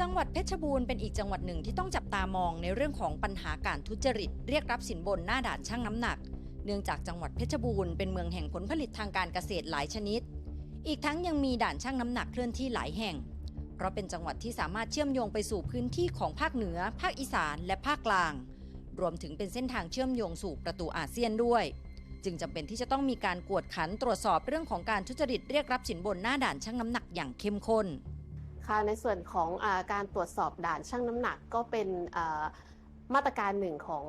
จังหวัดเพชรบูรณ์เป็นอีกจังหวัดหนึ่งที่ต้องจับตามองในเรื่องของปัญหาการทุจริต เรียกรับสินบนหน้าด่านช่างน้ำหนัก เนื่องจากจังหวัดเพชรบูรณ์เป็นเมืองแห่งผลผลิตทางการเกษตรหลายชนิด อีกทั้งยังมีด่านช่างน้ำหนักเคลื่อนที่หลายแห่ง เพราะเป็นจังหวัดที่สามารถเชื่อมโยงไปสู่พื้นที่ของภาคเหนือ ภาคอีสาน และภาคกลาง รวมถึงเป็นเส้นทางเชื่อมโยงสู่ประตูอาเซียนด้วย จึงจำเป็นที่จะต้องมีการกวดขันตรวจสอบเรื่องของการทุจริตเรียกรับสินบนหน้าด่านช่างน้ำหนักอย่างเข้มข้น ค่ะในส่วนของอการตรวจสอบด่านช่างน้ำหนักก็เป็นมาตรการหนึ่งของ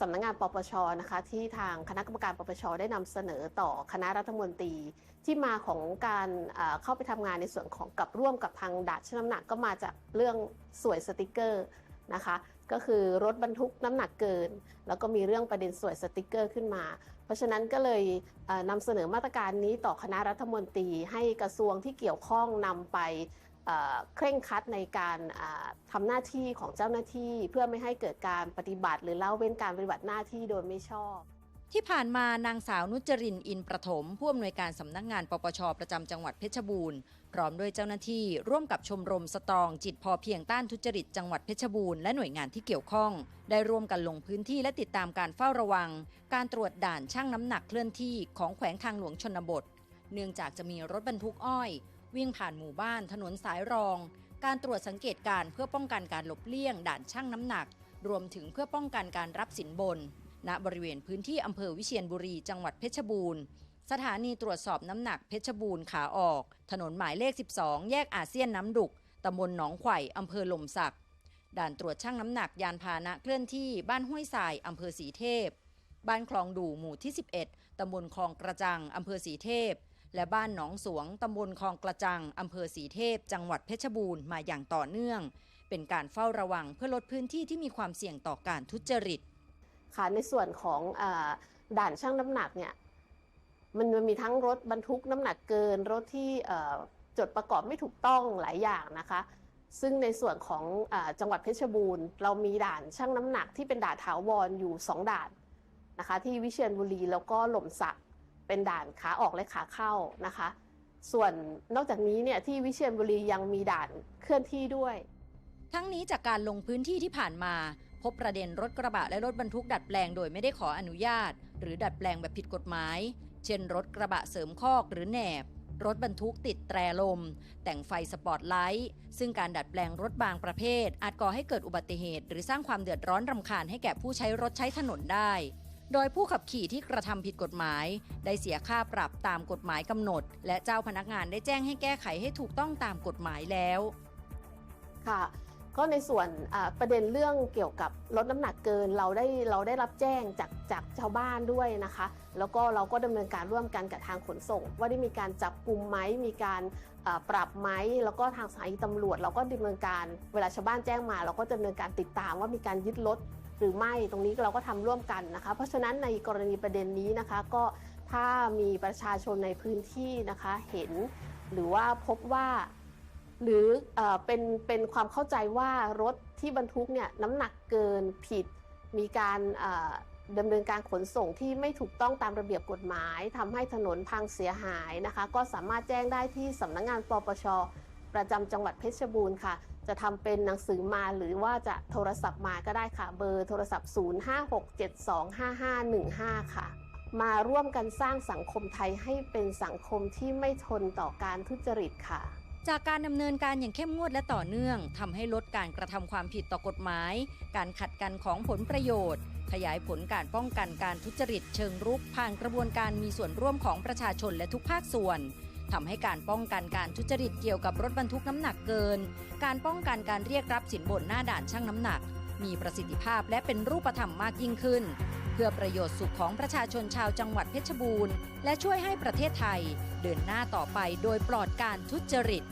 สำนักงงานปปชนะคะที่ทางคณะกรรมการปปชได้นำเสนอต่อคณะรัฐมนตรี ที่มาของการเข้าไปทำงานในส่วนของกับร่วมกับทางด่านช่างน้ำหนักก็มาจากเรื่องสวยสติกเกอร์นะคะก็คือรถบรรทุกน้ำหนักเกิน แล้วก็มีเรื่องประเด็นสวยสติกเกอร์ขึ้นมา เพราะฉะนั้นก็เลยนำเสนอมาตรการนี้ต่อคณะรัฐมนตรี ให้กระทรวงที่เกี่ยวข้องนำไป เคร่งครัดในการอ่าทำหน้าที่ของเจ้าหน้าที่ เพื่อไม่ให้เกิดการปฏิบัติ หรือเละเว้นการปฏิบัติหน้าที่โดยไม่ชอบ ที่ผ่านมานางสาวนุจรินอินประถม ผู้อำนวยการสำนักงานปปชประจำจังหวัดเพชรบูรณ์ พร้อมด้วยเจ้าหน้าที่ร่วมกับชมรมสตรองจิตพอเพียงต้านทุจริตจังหวัดเพชรบูรณ์และหน่วยงานที่เกี่ยวข้อง ได้ร่วมกันลงพื้นที่และติดตามการเฝ้าระวัง การตรวจด่านช่างน้ำหนักเคลื่อนที่ของแขวงทางหลวงชนบท เนื่องจากจะมีรถบรรทุกอ้อย วิ่งผ่านหมู่บ้านถนนสายรอง การตรวจสังเกตการเพื่อป้องกันการหลบเลี่ยง ด่านช่างน้ำหนัก รวมถึงเพื่อป้องกันการรับสินบน ณบริเวณพื้นที่อำเภอวิเชียรบุรีจังหวัดเพชรบูรณ์สถานีตรวจสอบน้ำหนักเพชรบูรณ์ขาออก ถนนหมายเลข 12 แยกอาเซียนน้ำดุกตำบลหนองไข่อำเภอหล่มสัก ด่านตรวจช่างน้ำหนักยานพาหนะเคลื่อนที่บ้านห้วยทรายอำเภอสีเทพ บ้านคลองดู่หมู่ที่ 11ตำบลคลองกระจังอำเภอสีเทพ และบ้านหนองสวงตำบลคลองกระจังอำเภอสีเทพ จังหวัดเพชรบูรณ์มาอย่างต่อเนื่อง เป็นการเฝ้าระวังเพื่อลดพื้นที่ที่มีความเสี่ยงต่อการทุจริตค่ะในส่วนของอด่านช่างน้ำหนักเนี่ยมันมีทั้งรถบรรทุกน้ำหนักเกินรถที่จดประกอบไม่ถูกต้องหลายอย่างนะคะ ซึ่งในส่วนของอจังหวัดเพชรบูรณ์ เรามีด่านช่างน้ำหนักที่เป็นด่านถาวรอยู่ 2 ด่านนะคะ ที่วิเชียรบุรีแล้วก็หล่มสัก เป็นด่านขาออกและขาเข้านะคะ ส่วนนอกจากนี้เนี่ยที่วิเชียรบุรียังมีด่านเคลื่อนที่ด้วย ทั้งนี้จากการลงพื้นที่ที่ผ่านมา พบประเด็นรถกระบะและรถบรรทุกดัดแปลงโดยไม่ได้ขออนุญาต หรือดัดแปลงแบบผิดกฎหมาย เช่น รถกระบะเสริมคอกหรือแหนบรถบรรทุกติดแตรลม แต่งไฟสปอตไลท์ซึ่งการดัดแปลงรถบางประเภท อาจก่อให้เกิดอุบัติเหตุ หรือสร้างความเดือดร้อนรำคาญให้แก่ผู้ใช้รถใช้ถนนได้ โดยผู้ขับขี่ที่กระทำผิดกฎหมาย ได้เสียค่าปรับตามกฎหมายกำหนด และเจ้าพนักงานได้แจ้งให้แก้ไขให้ถูกต้องตามกฎหมายแล้ว ค่ะก็ในส่วนประเด็นเรื่องเกี่ยวกับลดน้ำหนักเกินเราได้เราได้รับแจ้งจากจากชาวบ้านด้วยนะคะ แล้วก็เราก็ดำเนินการร่วมกันกับทางขนส่ง ว่าได้มีการจับกลุ่มไหมมีการปรับไหมแล้วก็ทางสานีตำรวจ เราก็ดำเนินการเวลาชาวบ้านแจ้งมา เราก็ดำเนินการติดตามว่ามีการยึดรถ หรือไม่ตรงนี้เราก็ทำร่วมกันนะคะ เพราะฉะนั้นในกรณีประเด็นนี้นะคะก็ถ้ามีประชาชนในพื้นที่นะคะเห็น หรือว่าพบว่าหรือเอเป็นเป็นความเข้าใจว่ารถที่บรรทุกเนี่ยน้ำหนักเกินผิด มีการดำเนินการขนส่งที่ไม่ถูกต้องตามระเบียบกฎหมายทำให้ถนนพังเสียหายนะคะ ก็สามารถแจ้งได้ที่สำนักงานปปช ประจำจังหวัดเพชรบูรณ์ค่ะ จะทำเป็นหนังสือมาหรือว่าจะโทรศัพท์มาก็ได้ค่ะ เบอร์โทรศัพท์ 0567255515 ค่ะ มาร่วมกันสร้างสังคมไทยให้เป็นสังคมที่ไม่ทนต่อการทุจริตค่ะ จากการดำเนินการอย่างเข้มงวดและต่อเนื่องทำให้ลดการกระทำความผิดต่อกฎหมาย การขัดกันของผลประโยชน์ ขยายผลการป้องกันการทุจริตเชิงรุกผ่านกระบวนการมีส่วนร่วมของประชาชนและทุกภาคส่วน ทำให้การป้องกันการทุจริตเกี่ยวกับรถบรรทุกน้ำหนักเกิน การป้องกันการเรียกรับสินบนหน้าด่านช่างน้ำหนัก มีประสิทธิภาพและเป็นรูปธรรมมากยิ่งขึ้น เพื่อประโยชน์สุขของประชาชนชาวจังหวัดเพชรบูรณ์ และช่วยให้ประเทศไทย เดินหน้าต่อไปโดยปลอดการทุจริต